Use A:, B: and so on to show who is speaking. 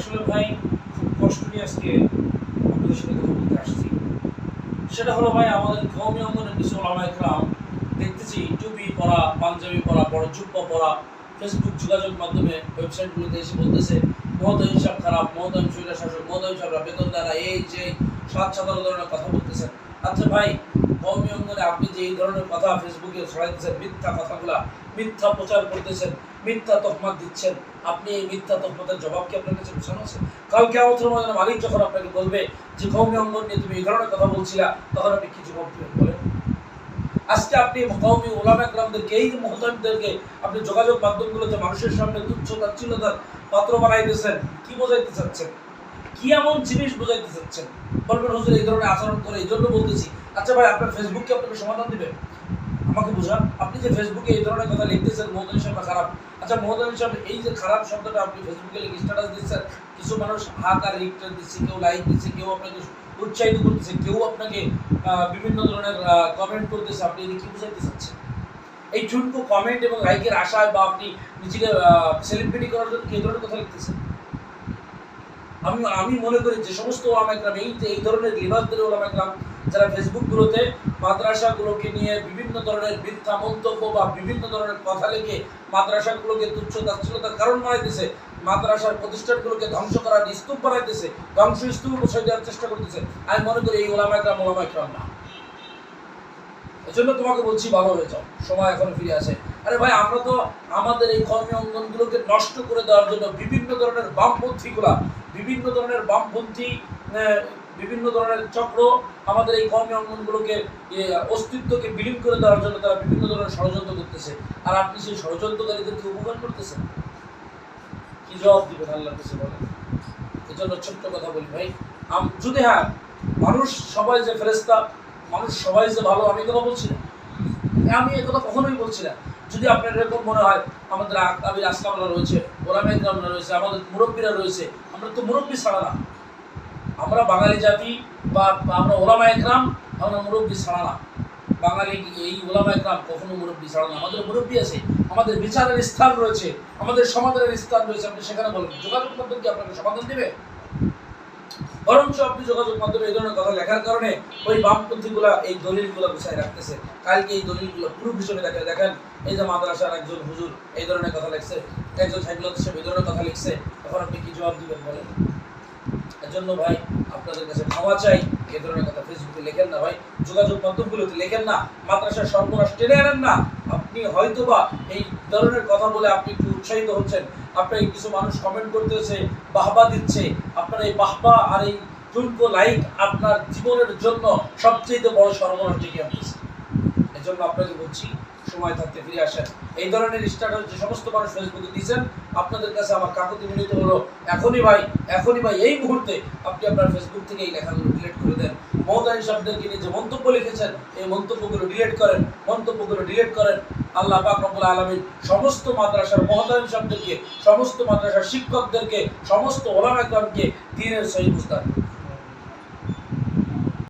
A: আসলে ভাই খুব কষ্ট নিয়ে আজকে আপনাদের সাথে কথা বলতে আসছি। সেটা হলো ভাই, আমাদের কৌমি অঙ্গনের কিছু ওলামাইকরাম দেখতেছি টুপি পরা পাঞ্জাবি পরা বড় জুব্বা পরা ফেসবুক যোগাযোগ মাধ্যমে ওয়েবসাইটগুলোতে এসে বলতেছে মহত হিসাব খারাপ মহত শৈলা শাসক মহত হিসাবরা বেতন দ্বারা এই যে সাত সাধারণ ধরনের কথা বলতেছেন। আচ্ছা ভাই কৌমি অঙ্গনে আপনি যে এই ধরনের কথা ফেসবুকে ছড়াইতেছেন, মিথ্যা কথাগুলা, মিথ্যা প্রচার করতেছেন মিথ্যা তহমাত দিচ্ছেন। আপনি এই মিথ্যা তহমাতের জবাব কি আপনার কাছে বোঝানো আছে? কাল আমাদের মধ্যে মালিক যখন আপনাকে বলবে যে কৌমি অঙ্গন নিয়ে তুমি এই ধরনের কথা বলছিলা, তখন আপনি কি জবাব দিবেন বলেন? আজকে আপনি কৌমি ওলামা একরামদেরকে এই মহতামদেরকে আপনি যোগাযোগ মাধ্যমগুলোতে মানুষের সামনে তুচ্ছ তাচ্ছিল্যতার পাত্র বানাইতেছেন, কি বোঝাইতে চাচ্ছেন? কি এমন জিনিস বোঝাইতে চাচ্ছেন? বলবেন, হুজুর, এই ধরনের আচরণ করে এই জন্য বলতেছি। আচ্ছা ভাই, আপনার ফেসবুককে আপনাকে সমাধান দিবে? আমাকে বোঝান, আপনি যে ফেসবুকে এই ধরনের কথা লিখতেছেন মহদান হিসাবটা খারাপ আচ্ছা মহদান হিসাব এই যে খারাপ শব্দটা আপনি ফেসবুকে লিখে স্ট্যাটাস দিচ্ছেন, কিছু মানুষ হাত আর রিক্টার দিচ্ছে, কেউ লাইক দিচ্ছে, কেউ আপনাকে উৎসাহিত করতেছে, কেউ আপনাকে বিভিন্ন ধরনের কমেন্ট করতেছে, আপনি এদিকে বুঝাইতে চাচ্ছেন? এই ঠুনকো কমেন্ট এবং লাইকের আশায় বা আপনি নিজেকে সেলিব্রিটি করার জন্য কি ধরনের কথা লিখতেছেন? আমি আমি মনে করি যে সমস্ত ওলামাইকরাম এই এই ধরনের লিবাসদের ওলামাইকরাম যারা ফেসবুকগুলোতে মাদ্রাসাগুলোকে নিয়ে বিভিন্ন ধরনের মিথ্যা মন্তব্য বা বিভিন্ন ধরনের কথা লিখে মাদ্রাসাগুলোকে তুচ্ছ তাচ্ছিলতার কারণ বানাইতেছে, মাদ্রাসার প্রতিষ্ঠানগুলোকে ধ্বংস করার স্তূপ বানাইতেছে, ধ্বংস স্তূপ বসাই দেওয়ার চেষ্টা করতেছে, আমি মনে করি এই ওলামাইকরাম ওলামাইকরাম না। এজন্য তোমাকে বলছি, ভালো হয়ে যাও, সময় এখন ফিরে আসে। আরে ভাই, আমরা তো আমাদের এই কর্মী অঙ্গনগুলোকে নষ্ট করে দেওয়ার জন্য বিভিন্ন ধরনের বামপন্থীগুলা বিভিন্ন ধরনের বামপন্থী বিভিন্ন ধরনের চক্র আমাদের এই কর্মী অঙ্গনগুলোকে অস্তিত্বকে বিলীন করে দেওয়ার জন্য তারা বিভিন্ন ধরনের ষড়যন্ত্র করতেছে। আর আপনি সেই ষড়যন্ত্রকারীদেরকে উপকার করতেছেন? কি জবাব দিবেন আল্লাহ কাছে বলেন? এজন্য ছোট্ট কথা বলি ভাই যদি হ্যাঁ মানুষ সবাই যে ফেরেস্তা মানুষ সবাই যে ভালো, আমি কথা বলছি না। আমি এ কথা কখনোই বলছি না। যদি আপনার এরকম মনে হয়, আমাদের আবির আসলামরা রয়েছে ওলামা ইকরামরা রয়েছে, আমাদের মুরব্বীরা রয়েছে। আমরা তো মুরব্বী ছাড়া না। আমরা বাঙালি জাতি বা বা আমরা ওলামা একরাম, আমরা মুরব্বী ছাড়া না। বাঙালি এই ওলামা একরাম কখনো মুরব্বী ছাড়া না। আমাদের মুরব্বী আছে, আমাদের বিচারের স্থান রয়েছে, আমাদের সমাধানের স্থান রয়েছে। আপনি সেখানে বলবেন যোগাযোগ মাধ্যম কি আপনাকে সমাধান দেবে? বরঞ্চ আপনি যোগাযোগ মাধ্যমে এই ধরনের কথা লেখার কারণে ওই বামপন্থীগুলা এই দলিলগুলো গুছাই রাখতেছে। কালকে এই দলিলগুলো প্রুফ হিসেবে দেখে দেখেন, এই যে মাদ্রাসার একজন হুজুর এই ধরনের কথা লিখছে, একজন সাইকুল সাহেব এই ধরনের কথা লিখছে তখন আপনি কি জবাব দিবেন বলেন? জন্য ভাই, আপনাদের কাছে ক্ষমা চাই এই ধরনের কথা ফেসবুকে লেখেন না ভাই, যোগাযোগ মাধ্যমগুলোতে লেখেন না, মাদ্রাসার সর্বনাশ টেনে আনেন না। আপনি হয়তোবা এই ধরনের কথা বলে আপনি একটু উৎসাহিত হচ্ছেন। আপনার কিছু মানুষ কমেন্ট করতেছে, বাহবা দিচ্ছে এই বাহবা আর এই টুনকো লাইট আপনার জীবনের জন্য সবচেয়ে বড় সর্বনাশ ডেকে আনতেছে। এই জন্য আপনাকে বলছি, সময় থাকতে ফিরে আসেন। এই ধরনের স্ট্যাটাস যে সমস্ত মানুষ ফেসবুকে দিয়েছেন, আপনাদের কাছে আমার কাকুতি মিলিত হলো, এখনই ভাই এখনই ভাই, এই মুহূর্তে আপনি আপনার ফেসবুক থেকে এই লেখাগুলো ডিলেট করে দেন। মহতাইন শব্দকে নিয়ে যে মন্তব্য লিখেছেন, এই মন্তব্যগুলো ডিলেট করেন, মন্তব্যগুলো ডিলেট করেন। আল্লাহ পাক রব্বুল আলামিন সমস্ত মাদ্রাসার মহতাইন শব্দকে সমস্ত মাদ্রাসার শিক্ষকদেরকে, সমস্ত ওলামা একরামকে দিনের সহি বুঝতে